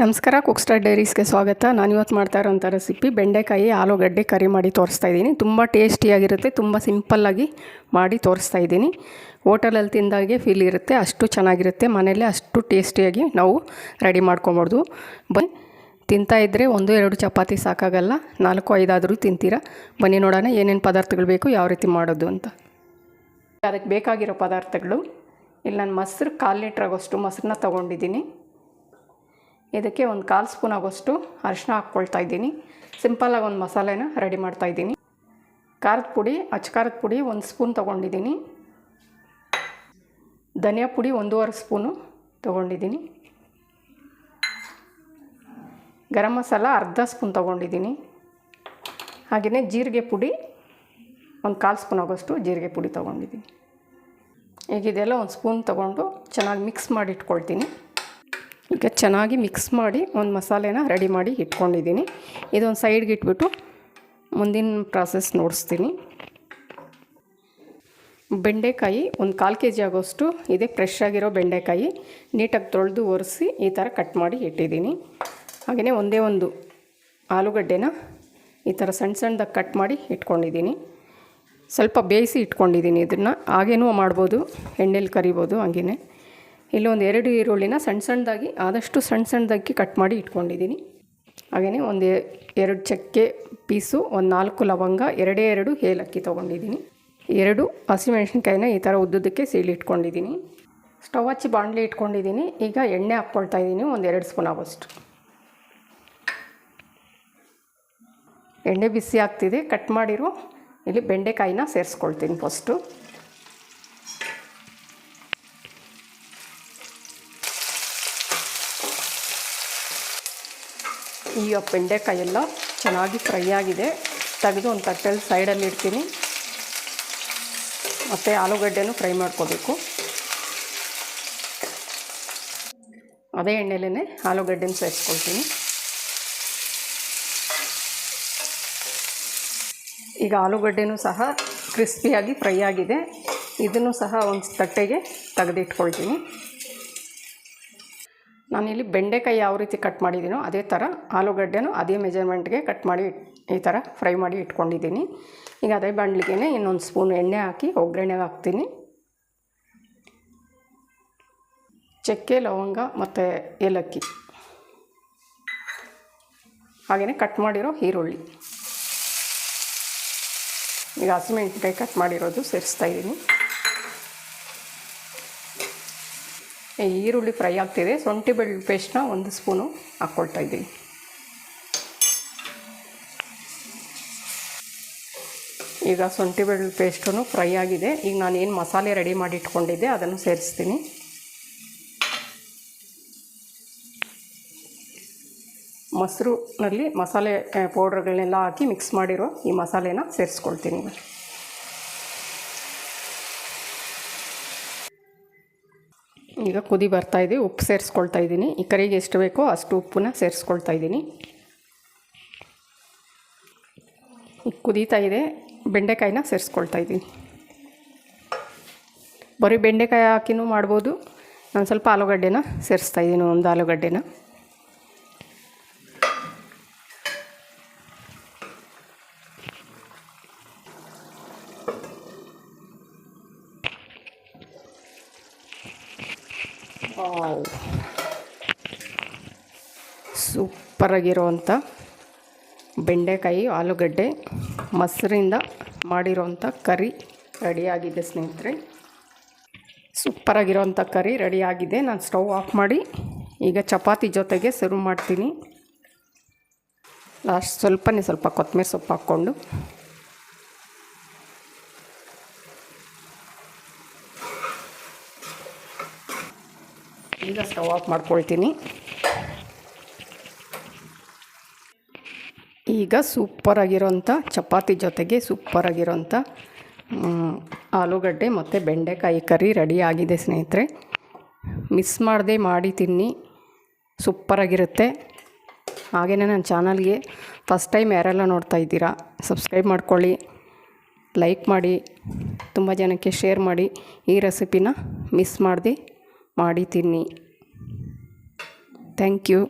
ನಮಸ್ಕಾರ cook star ಡೈರೀಸ್ಗೆ ಸ್ವಾಗತ. ನಾನು ಇವತ್ತು ಮಾಡ್ತಾ ಇರೋಂಥ ರೆಸಿಪಿ ಬೆಂಡೆಕಾಯಿ ಆಲೂಗಡ್ಡೆ ಕರಿ ಮಾಡಿ ತೋರಿಸ್ತಾ ಇದ್ದೀನಿ. ತುಂಬ ಟೇಸ್ಟಿಯಾಗಿರುತ್ತೆ ತುಂಬ ಸಿಂಪಲ್ಲಾಗಿ ಮಾಡಿ ತೋರಿಸ್ತಾ ಇದ್ದೀನಿ. ಹೋಟೆಲಲ್ಲಿ ತಿಂದಾಗೆ ಫೀಲ್ ಇರುತ್ತೆ, ಅಷ್ಟು ಚೆನ್ನಾಗಿರುತ್ತೆ. ಮನೆಯಲ್ಲೇ ಅಷ್ಟು ಟೇಸ್ಟಿಯಾಗಿ ನಾವು ರೆಡಿ ಮಾಡ್ಕೊಬೋದು. ಬನ್ನಿ, ತಿಂತಾ ಇದ್ದರೆ ಒಂದು, ಎರಡು ಚಪಾತಿ ಸಾಕಾಗಲ್ಲ. ನಾಲ್ಕು, ಐದಾದರೂ ತಿಂತೀರಾ. ಬನ್ನಿ ನೋಡೋಣ, ಏನೇನು ಪದಾರ್ಥಗಳು ಬೇಕು, ಯಾವ ರೀತಿ ಮಾಡೋದು ಅಂತ. ಅದಕ್ಕೆ ಬೇಕಾಗಿರೋ ಪದಾರ್ಥಗಳು. ಇಲ್ಲಿ ನಾನು ಮೊಸರು, ಕಾಲು ಲೀಟ್ರ್ ಆಗೋಷ್ಟು ಮೊಸರನ್ನ ತೊಗೊಂಡಿದ್ದೀನಿ. ಇದಕ್ಕೆ ಒಂದು ಕಾಲು ಸ್ಪೂನ್ ಆಗೋಷ್ಟು ಅರಿಶಿನ ಹಾಕ್ಕೊಳ್ತಾ ಇದ್ದೀನಿ. ಸಿಂಪಲ್ಲಾಗಿ ಒಂದು ಮಸಾಲೆನ ರೆಡಿ ಮಾಡ್ತಾ ಇದ್ದೀನಿ. ಖಾರದ ಪುಡಿ, ಅಚ್ಚ ಖಾರದ ಪುಡಿ ಒಂದು ಸ್ಪೂನ್ ತೊಗೊಂಡಿದ್ದೀನಿ. ಧನಿಯಾ ಪುಡಿ ಒಂದೂವರೆ ಸ್ಪೂನು ತೊಗೊಂಡಿದ್ದೀನಿ. ಗರಂ ಮಸಾಲ ಅರ್ಧ ಸ್ಪೂನ್ ತೊಗೊಂಡಿದ್ದೀನಿ. ಹಾಗೆಯೇ ಜೀರಿಗೆ ಪುಡಿ ಒಂದು ಕಾಲು ಸ್ಪೂನ್ ಆಗೋಷ್ಟು ಜೀರಿಗೆ ಪುಡಿ ತೊಗೊಂಡಿದ್ದೀನಿ. ಈಗ ಇದೆಲ್ಲ ಒಂದು ಸ್ಪೂನ್ ತೊಗೊಂಡು ಚೆನ್ನಾಗಿ ಮಿಕ್ಸ್ ಮಾಡಿ ಇಟ್ಕೊಳ್ತೀನಿ. ಈಗ ಚೆನ್ನಾಗಿ ಮಿಕ್ಸ್ ಮಾಡಿ ಒಂದು ಮಸಾಲೆನ ರೆಡಿ ಮಾಡಿ ಇಟ್ಕೊಂಡಿದ್ದೀನಿ. ಇದೊಂದು ಸೈಡ್ಗೆ ಇಟ್ಬಿಟ್ಟು ಮುಂದಿನ ಪ್ರಾಸೆಸ್ ನೋಡಿಸ್ತೀನಿ. ಬೆಂಡೆಕಾಯಿ ಒಂದು ಕಾಲು ಕೆ ಜಿ ಆಗೋಷ್ಟು ಇದೆ ಫ್ರೆಶ್ ಆಗಿರೋ ಬೆಂಡೆಕಾಯಿ ನೀಟಾಗಿ ತೊಳೆದು ಒರೆಸಿ ಈ ಥರ ಕಟ್ ಮಾಡಿ ಇಟ್ಟಿದ್ದೀನಿ. ಹಾಗೆಯೇ ಒಂದೇ ಒಂದು ಆಲೂಗಡ್ಡೆನ ಈ ಥರ ಸಣ್ಣ ಸಣ್ಣದಾಗಿ ಕಟ್ ಮಾಡಿ ಇಟ್ಕೊಂಡಿದ್ದೀನಿ. ಸ್ವಲ್ಪ ಬೇಯಿಸಿ ಇಟ್ಕೊಂಡಿದ್ದೀನಿ ಇದನ್ನು. ಹಾಗೇನೂ ಮಾಡ್ಬೋದು, ಎಣ್ಣೆಲಿ ಕರಿಬೋದು ಹಾಗೆಯೇ ಇಲ್ಲೊಂದು ಎರಡು ಈರುಳ್ಳಿನ ಸಣ್ಣ ಸಣ್ಣದಾಗಿ ಆದಷ್ಟು ಸಣ್ಣ ಸಣ್ಣದಾಗಿ ಕಟ್ ಮಾಡಿ ಇಟ್ಕೊಂಡಿದ್ದೀನಿ ಹಾಗೆಯೇ ಒಂದು ಎರಡು ಚಕ್ಕೆ ಪೀಸು, ಒಂದು ನಾಲ್ಕು ಲವಂಗ, ಎರಡೇ ಎರಡು ಏಲಕ್ಕಿ ತೊಗೊಂಡಿದ್ದೀನಿ ಎರಡು ಹಸಿಮೆಣ್ಸಿನ್ಕಾಯಿನ ಈ ಥರ ಉದ್ದುದಕ್ಕೆ ಸೀಳಿ ಇಟ್ಕೊಂಡಿದ್ದೀನಿ ಸ್ಟವ್ ಹಚ್ಚಿ ಬಾಣಲಿ ಇಟ್ಕೊಂಡಿದ್ದೀನಿ ಈಗ ಎಣ್ಣೆ ಹಾಕ್ಕೊಳ್ತಾ ಇದ್ದೀನಿ ಒಂದು ಎರಡು ಸ್ಪೂನ್ ಆಗೋಷ್ಟು ಎಣ್ಣೆ ಬಿಸಿ ಆಗ್ತಿದೆ, ಕಟ್ ಮಾಡಿರೋ, ಇಲ್ಲಿ ಬೆಂಡೆಕಾಯಿನ ಸೇರಿಸ್ಕೊಳ್ತೀನಿ ಫಸ್ಟು ಈಗ ಬೆಂಡೆಕಾಯಿ ಎಲ್ಲ ಚೆನ್ನಾಗಿ ಫ್ರೈ ಆಗಿದೆ. ತೆಗೆದು ಒಂದು ತಟ್ಟೆಯಲ್ಲಿ ಸೈಡಲ್ಲಿ ಇಡ್ತೀನಿ. ಮತ್ತು ಆಲೂಗಡ್ಡೆನೂ ಫ್ರೈ ಮಾಡ್ಕೋಬೇಕು. ಅದೇ ಎಣ್ಣೆಲೇ ಆಲೂಗಡ್ಡೆನ ಸೇರಿಸ್ಕೊಳ್ತೀನಿ. ಈಗ ಆಲೂಗಡ್ಡೆನೂ ಸಹ ಕ್ರಿಸ್ಪಿಯಾಗಿ ಫ್ರೈ ಆಗಿದೆ. ಇದನ್ನು ಸಹ ಒಂದು ತಟ್ಟೆಗೆ ತೆಗೆದಿಟ್ಕೊಳ್ತೀನಿ. ನಾನಿಲ್ಲಿ ಬೆಂಡೆಕಾಯಿ ಯಾವ ರೀತಿ ಕಟ್ ಮಾಡಿದ್ದೀನೋ ಅದೇ ಥರ ಆಲೂಗಡ್ಡೆನೂ ಅದೇ ಮೆಜರ್ಮೆಂಟ್ಗೆ ಕಟ್ ಮಾಡಿ ಈ ಥರ ಫ್ರೈ ಮಾಡಿ ಇಟ್ಕೊಂಡಿದ್ದೀನಿ. ಈಗ ಅದೇ ಬಾಣಲಿಗೆ ಇನ್ನೊಂದು ಸ್ಪೂನ್ ಎಣ್ಣೆ ಹಾಕಿ ಒಗ್ಗರಣೆಗೆ ಹಾಕ್ತೀನಿ. ಚಕ್ಕೆ, ಲವಂಗ ಮತ್ತು ಏಲಕ್ಕಿ. ಹಾಗೆಯೇ ಕಟ್ ಮಾಡಿರೋ ಈರುಳ್ಳಿ. ಈಗ ಹಸಿಮೆಣ್ಸಿನ್ಕಾಯಿ ಕಟ್ ಮಾಡಿರೋದು ಸೇರಿಸ್ತಾ ಇದ್ದೀನಿ. ಈರುಳ್ಳಿ ಫ್ರೈ ಆಗ್ತಿದೆ. ಶುಂಠಿ ಬೆಳ್ಳುಳ್ಳಿ ಪೇಸ್ಟ್ನ ಒಂದು ಸ್ಪೂನು ಹಾಕ್ಕೊಳ್ತಾ ಇದ್ದೀನಿ. ಈಗ ಶುಂಠಿ ಬೆಳ್ಳುಳ್ಳಿ ಪೇಸ್ಟೂ ಫ್ರೈ ಆಗಿದೆ. ಈಗ ನಾನು ಏನು ಮಸಾಲೆ ರೆಡಿ ಮಾಡಿ ಇಟ್ಕೊಂಡಿದ್ದೆ, ಅದನ್ನು ಸೇರಿಸ್ತೀನಿ. ಮೊಸರುನಲ್ಲಿ ಮಸಾಲೆ ಪೌಡ್ರ್ಗಳನ್ನೆಲ್ಲ ಹಾಕಿ ಮಿಕ್ಸ್ ಮಾಡಿರೋ ಈ ಮಸಾಲೆನ ಸೇರಿಸ್ಕೊಳ್ತೀನಿ. ಈಗ ಕುದಿ ಬರ್ತಾ ಇದೆ ಉಪ್ಪು ಸೇರಿಸ್ಕೊಳ್ತಾ ಇದ್ದೀನಿ ಈ ಕರಿಗೆ ಎಷ್ಟು ಬೇಕೋ ಅಷ್ಟು ಉಪ್ಪನ್ನ ಸೇರಿಸ್ಕೊಳ್ತಾ ಇದ್ದೀನಿ ಕುದೀತಾ ಇದೆ, ಬೆಂಡೆಕಾಯಿನ ಸೇರಿಸ್ಕೊಳ್ತಾ ಇದ್ದೀನಿ ಬರೀ ಬೆಂಡೆಕಾಯಿ ಹಾಕಿನೂ ಮಾಡ್ಬೋದು, ನಾನು ಸ್ವಲ್ಪ ಆಲೂಗಡ್ಡೆನ ಸೇರಿಸ್ತಾ ಇದ್ದೀನಿ ಒಂದು ಆಲೂಗಡ್ಡೆನ. ಸೂಪರಾಗಿರೋವಂಥ ಬೆಂಡೆಕಾಯಿ, ಆಲೂಗಡ್ಡೆ ಮೊಸರಿಂದ ಮಾಡಿರೋವಂಥ ಕರಿ ರೆಡಿಯಾಗಿದೆ ಸ್ನೇಹಿತರೆ. ಸೂಪರಾಗಿರೋವಂಥ ಕರಿ ರೆಡಿಯಾಗಿದೆ ನಾನು ಸ್ಟವ್ ಆಫ್ ಮಾಡಿ ಈಗ ಚಪಾತಿ ಜೊತೆಗೆ ಸರ್ವ್ ಮಾಡ್ತೀನಿ. ಲಾಸ್ಟ್ ಸ್ವಲ್ಪನೇ ಸ್ವಲ್ಪ ಕೊತ್ತಂಬರಿ ಸೊಪ್ಪು ಹಾಕ್ಕೊಂಡು. ಈಗ ಸ್ಟವ್ ಆಫ್ ಮಾಡ್ಕೊಳ್ತೀನಿ. ಈಗ ಸೂಪರಾಗಿರೋಂಥ ಚಪಾತಿ ಜೊತೆಗೆ ಸೂಪರಾಗಿರೋಂಥ ಆಲೂಗಡ್ಡೆ ಮತ್ತು ಬೆಂಡೆಕಾಯಿ ಕರಿ ರೆಡಿ ಆಗಿದೆ ಸ್ನೇಹಿತರೆ. ಮಿಸ್ ಮಾಡದೆ ಮಾಡಿ ತಿನ್ನಿ. ಸೂಪರಾಗಿರುತ್ತೆ ಹಾಗೇ ನನ್ನ ಚಾನಲ್ಗೆ ಫಸ್ಟ್ ಟೈಮ್ ಯಾರೆಲ್ಲ ನೋಡ್ತಾ ಇದ್ದೀರಾ, ಸಬ್ಸ್ಕ್ರೈಬ್ ಮಾಡ್ಕೊಳ್ಳಿ, ಲೈಕ್ ಮಾಡಿ, ತುಂಬ ಜನಕ್ಕೆ ಶೇರ್ ಮಾಡಿ. ಈ ರೆಸಿಪಿನ ಮಿಸ್ ಮಾಡದೆ ಮಾಡಿ ತಿನ್ನಿ ಥ್ಯಾಂಕ್ ಯು